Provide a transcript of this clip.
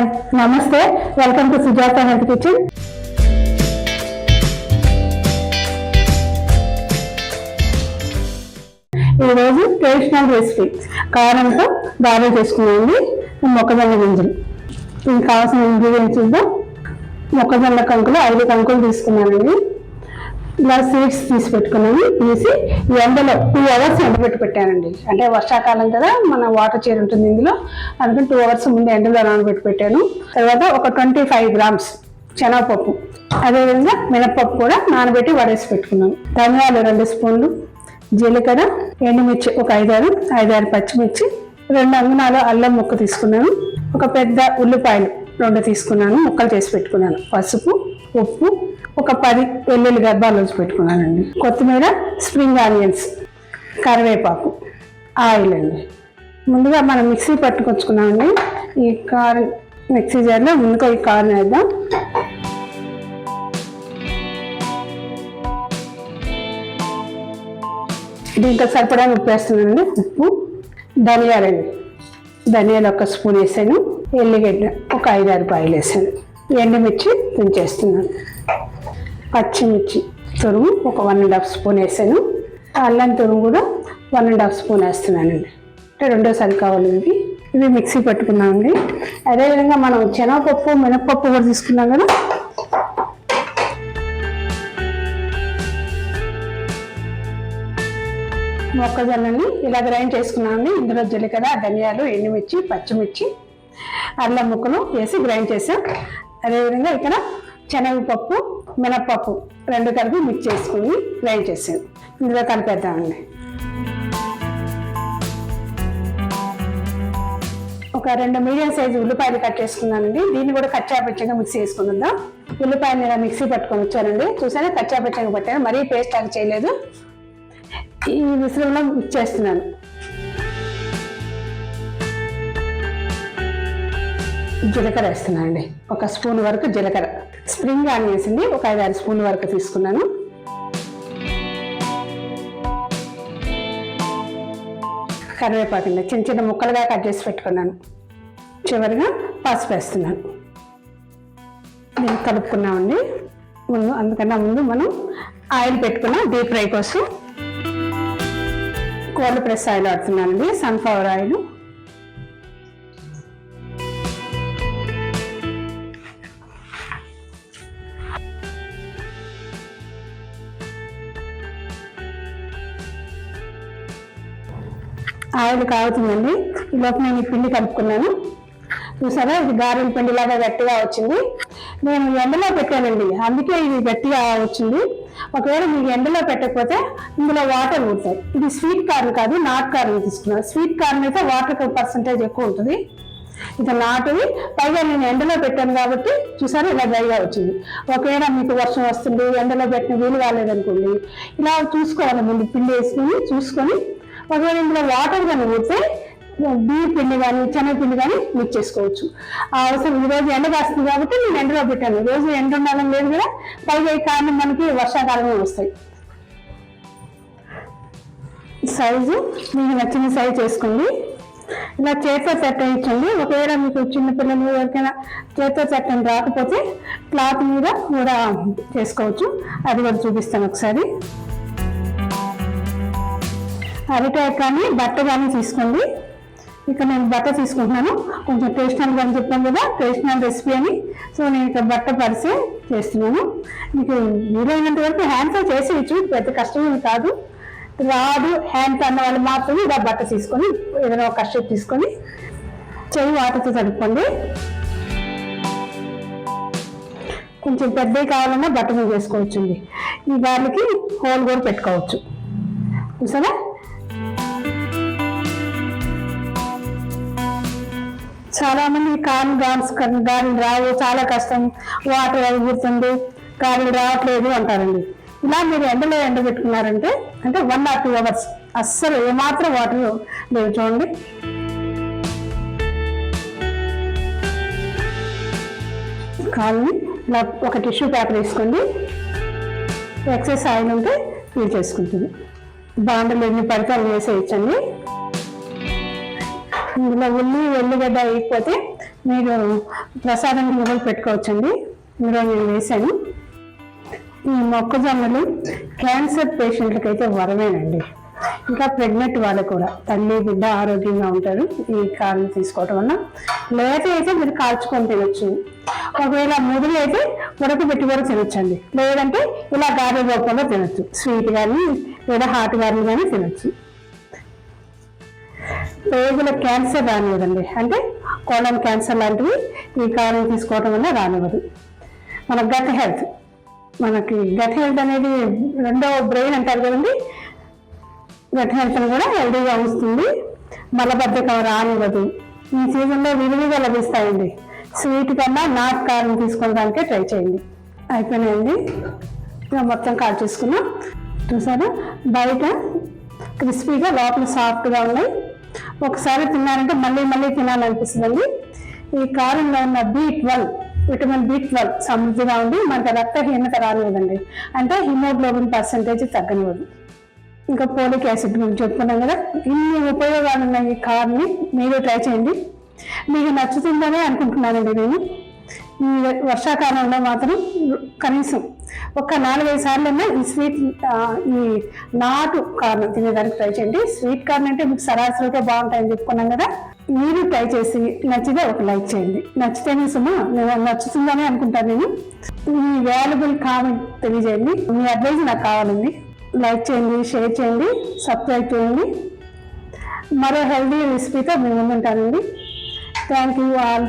Hi నమస్తే. Welcome to Sujatha health kitchen ఈరోజు traditional recipe కారంతో బాగా చేసుకున్నామండి. మొక్కజొన్న గింజలు. దీనికి కావాల్సిన ఇంగ్రీడియంట్స్ చూద్దాం. మొక్కజొన్న కంకులు ఐదు కంకులు తీసుకున్నానండి. ఇలా సీడ్స్ తీసి పెట్టుకున్నాను తీసి ఎండలో టూ అవర్స్ ఎండబెట్టి పెట్టానండి. అంటే వర్షాకాలం కదా మన వాటర్ చేరి ఉంటుంది ఇందులో. అందుకని టూ అవర్స్ ముందు ఎండలో నానబెట్టి పెట్టాను. తర్వాత ఒక ట్వంటీ ఫైవ్ గ్రామ్స్ శనగపప్పు. అదేవిధంగా మినపప్పు కూడా నానబెట్టి వడేసి పెట్టుకున్నాను. ధనియాలు రెండు స్పూన్లు జీలకర్ర ఎండుమిర్చి ఒక ఐదారు ఐదారు పచ్చిమిర్చి రెండు అంగుళాలు అల్లం ముక్క తీసుకున్నాను. ఒక పెద్ద ఉల్లిపాయలు రెండు తీసుకున్నాను ముక్కలు చేసి పెట్టుకున్నాను. పసుపు ఉప్పు ఒక పది వెల్లుల్లి గర్భాలు వచ్చి పెట్టుకున్నానండి. కొత్తిమీర స్ప్రింగ్ ఆనియన్స్ కరివేపాకు ఆయిల్ అండి. ముందుగా మనం మిక్సీ పట్టుకొచ్చుకున్నామండి. ఈ కారం మిక్సీ జార్లో ముందుగా ఈ కారం వేద్దాం. దీంట్లో సరిపడా ఉప్పు వేస్తున్నానండి ఉప్పు ధనియాలండి ధనియాలు ఒక స్పూన్ వేసాను. ఎల్లిగడ్డ ఒక ఐదారు పాయలు వేసాను. ఎండుమిర్చి తుంచేస్తున్నాను. పచ్చిమిర్చి తురుము ఒక వన్ అండ్ హాఫ్ స్పూన్ వేసాను. అల్లం తురుము కూడా వన్ అండ్ హాఫ్ స్పూన్ వేస్తున్నానండి. అంటే రెండోసారి కావాలి ఇవి. ఇవి మిక్సీ పట్టుకున్నామండి అదేవిధంగా మనం శనగపప్పు మినపప్పు కూడా తీసుకున్నాం కదా. మొక్కజొన్నని ఇలా గ్రైండ్ చేసుకున్నామండి. ఇందులో జీలకర్ర ధనియాలు ఎండుమిర్చి పచ్చిమిర్చి అల్లం ముక్కలు వేసి గ్రైండ్ చేసాం. అదేవిధంగా ఇక్కడ శనగపప్పు మినప్పప్పు రెండు కలిపి మిక్స్ చేసుకుని గ్రైండ్ చేసాను ఇందులో కలిపేద్దామండి ఒక రెండు మీడియం సైజు ఉల్లిపాయలు కట్ చేసుకున్నానండి దీన్ని కూడా కచ్చాపచ్చగా మిక్స్ చేసుకుందాం. ఉల్లిపాయలు ఇలా మిక్సీ పట్టుకొని వచ్చానండి. చూసానే కచ్చాపచ్చగా పట్టాను. మరీ పేస్ట్ అది చేయలేదు. ఈ మిశ్రమంలో మిక్స్ చేస్తున్నాను. జీలకర్ర వేస్తున్నాను అండి ఒక స్పూన్ వరకు జీలకర్ర. స్ప్రింగ్ ఆనియన్స్ అండి ఒక ఐదు ఆరు స్పూన్ వరకు తీసుకున్నాను. కరివేపాకు చిన్న చిన్న ముక్కలుగా కట్ చేసి పెట్టుకున్నాను. చివరిగా పసుపు వేస్తున్నాను. దీన్ని కలుపుకున్నామండి. ముందు అందుకన్నా ముందు మనం ఆయిల్ పెట్టుకున్నాం డీప్ ఫ్రై కోసం కోల్డ్ ప్రెస్ ఆయిల్ వాడుతున్నానండి సన్ఫ్లవర్ ఆయిల్. ఆయిల్ కాగుతుందండి. ఈలోపు నేను ఈ పిండి కలుపుకున్నాను. చూసారా? ఇది గారెల పిండిలాగా గట్టిగా వచ్చింది. నేను ఎండలో పెట్టానండి. అందుకే ఇది గట్టిగా వచ్చింది. ఒకవేళ మీకు ఎండలో పెట్టకపోతే ఇందులో వాటర్ ఉంటాయి ఇది స్వీట్ కార్న్ కాదు నాట్ కార్న్ తీసుకున్నాను స్వీట్ కార్న్ అయితే వాటర్ పర్సంటేజ్ ఎక్కువ ఉంటుంది. ఇది నాటుది. పైగా నేను ఎండలో పెట్టాను కాబట్టి చూసారా? ఇలా డ్రైగా వచ్చింది. ఒకవేళ మీకు వర్షం వస్తుంది ఎండలో పెట్టిన వీలు కాలేదనుకోండి ఇలా చూసుకోవాలి. ముందు పిండి వేసుకుని చూసుకొని ఒకవేళ ఇందులో వాటర్ కానీ ఊరితే బియ్య పిండి కానీ శనగ పిండి కానీ మిక్స్ చేసుకోవచ్చు. ఆ అవసరం ఈ రోజు ఎండ కాస్తుంది కాబట్టి నేను ఎండలో పెట్టాను. రోజు ఎండ ఉండాలని లేదు కదా పైగా ఈ కారణం మనకి వర్షాకాలమే వస్తాయి. సైజు మీకు నచ్చిన సైజు చేసుకోండి. ఇలా చేతితో చట్టయించండి ఒకవేళ మీకు చిన్నపిల్లలు ఎవరికైనా చేతితో చట్టం రాకపోతే క్లాత్ మీద కూడా చేసుకోవచ్చు. అది కూడా చూపిస్తాను ఒకసారి. అరిటాక్ కానీ బట్ట కానీ తీసుకోండి. ఇక్కడ నేను బట్ట తీసుకుంటున్నాను. కొంచెం ట్రెడిషనల్ అని చెప్పాను కదా ట్రెడిషనల్ రెసిపీ అని. సో నేను ఇక్కడ బట్ట పరిసే చేస్తున్నాను. మీకు వీలైనంత వరకు హ్యాండ్తో చేసేయచ్చు పెద్ద కష్టమే కాదు. రాదు హ్యాండ్ అన్న వాళ్ళు మాత్రమే ఇలా బట్ట తీసుకొని ఏదైనా ఒక కష్టం తీసుకొని చెయ్యి వాటర్తో తడుపుకోండి కొంచెం పెద్దవి కావాలన్నా బట్ట మీద చేసుకోవచ్చండి ఈ గాలికి హోల్ కూడా పెట్టుకోవచ్చు. చూసారా? చాలా మంది కాన్ గాన్స్ గాలి రావు చాలా కష్టం. వాటర్ అవి గుర్తుంది గాలి రావట్లేదు అంటారండి. ఇలా మీరు ఎండలో ఎండబెట్టుకున్నారంటే అంటే వన్ ఆర్ టూ అవర్స్ అస్సలు ఏమాత్రం వాటర్ లేవు. చూడండి. కాల్ని ఇలా ఒక టిష్యూ పేపర్ వేసుకోండి. ఎక్సెస్ ఆయిల్ ఉంటే ఫీల్ చేసుకుంటుంది. బాండలు ఎన్ని పడితే అవి వేసేయచ్చండి. ఇందులో ఉల్లి ఎల్లిగడ్డ వేయకపోతే మీరు ప్రసాదం మొదలు పెట్టుకోవచ్చండి. ఇందులో నేను వేశాను. ఈ మొక్కజొన్నలు క్యాన్సర్ పేషెంట్లకి అయితే వరమేనండి. ఇంకా ప్రెగ్నెంట్ వాళ్ళకు కూడా తల్లి బిడ్డ ఆరోగ్యంగా ఉంటారు. ఈ కారం తీసుకోవటం వల్ల లేత అయితే మీరు కాల్చుకొని తినొచ్చు. ఒకవేళ ముదురు అయితే ఉడకబెట్టి కూడా తినొచ్చండి. లేదంటే ఇలా గారె రూపంలో తినొచ్చు. స్వీట్ కానీ లేదా హాట్ గారెలు కానీ తినొచ్చు. పేగుల క్యాన్సర్ రానివ్వదండి. అంటే కోలం క్యాన్సర్ లాంటివి ఈ కారం తీసుకోవటం వల్ల రానివ్వదు. మన గట్ హెల్త్ మనకి గట్ హెల్త్ అనేది రెండో బ్రెయిన్ అంటారు కదండి. గట్ హెల్త్ కూడా హెల్దీగా ఉంచుతుంది. మలబద్ధకం రానివ్వదు. ఈ సీజన్లో విరివిగా లభిస్తాయండి. స్వీట్ కన్నా నాట్ కారం తీసుకోవడానికే ట్రై చేయండి. అయిపోయినాయండి. ఇలా మొత్తం కాల్ చేసుకున్నాం. చూసారా? బయట క్రిస్పీగా లోపల సాఫ్ట్గా ఉన్నాయి. ఒకసారి తిన్నారంటే మళ్ళీ మళ్ళీ తినాలనిపిస్తుందండి. ఈ కారంలో ఉన్న B twelve vitamin B twelve సమృద్ధిగా ఉండి మనకి రక్తహీనత రానివ్వదండి అంటే హిమోగ్లోబిన్ పర్సంటేజ్ తగ్గనివ్వదు. ఇంకా పోలిక్ యాసిడ్ గురించి చెప్పుకున్నాం కదా ఇన్ని ఉపయోగాలు ఉన్న ఈ కార్ని మీరు ట్రై చేయండి. మీకు నచ్చుతుందనే అనుకుంటున్నానండి నేను. ఈ వర్షాకాలంలో మాత్రం కనీసం ఒక నాలుగైదు సార్లు అయినా ఈ స్వీట్ ఈ నాటు కార్న్ తినేదానికి ట్రై చేయండి. స్వీట్ కార్న్ అంటే మీకు సరాసరిగా బాగుంటాయని చెప్పుకున్నాం కదా మీరు ట్రై చేసి నచ్చితే ఒక లైక్ చేయండి. నచ్చితేనే సుమా నేను నచ్చుతుందని అనుకుంటాను నేను. మీ వాల్యుబుల్ కామెంట్ తెలియజేయండి. మీ అడ్వైజ్ నాకు కావాలండి. లైక్ చేయండి షేర్ చేయండి సబ్స్క్రైబ్ చేయండి. మరో హెల్దీ రెసిపీతో మేము ముందుంటానండి. Thank you all.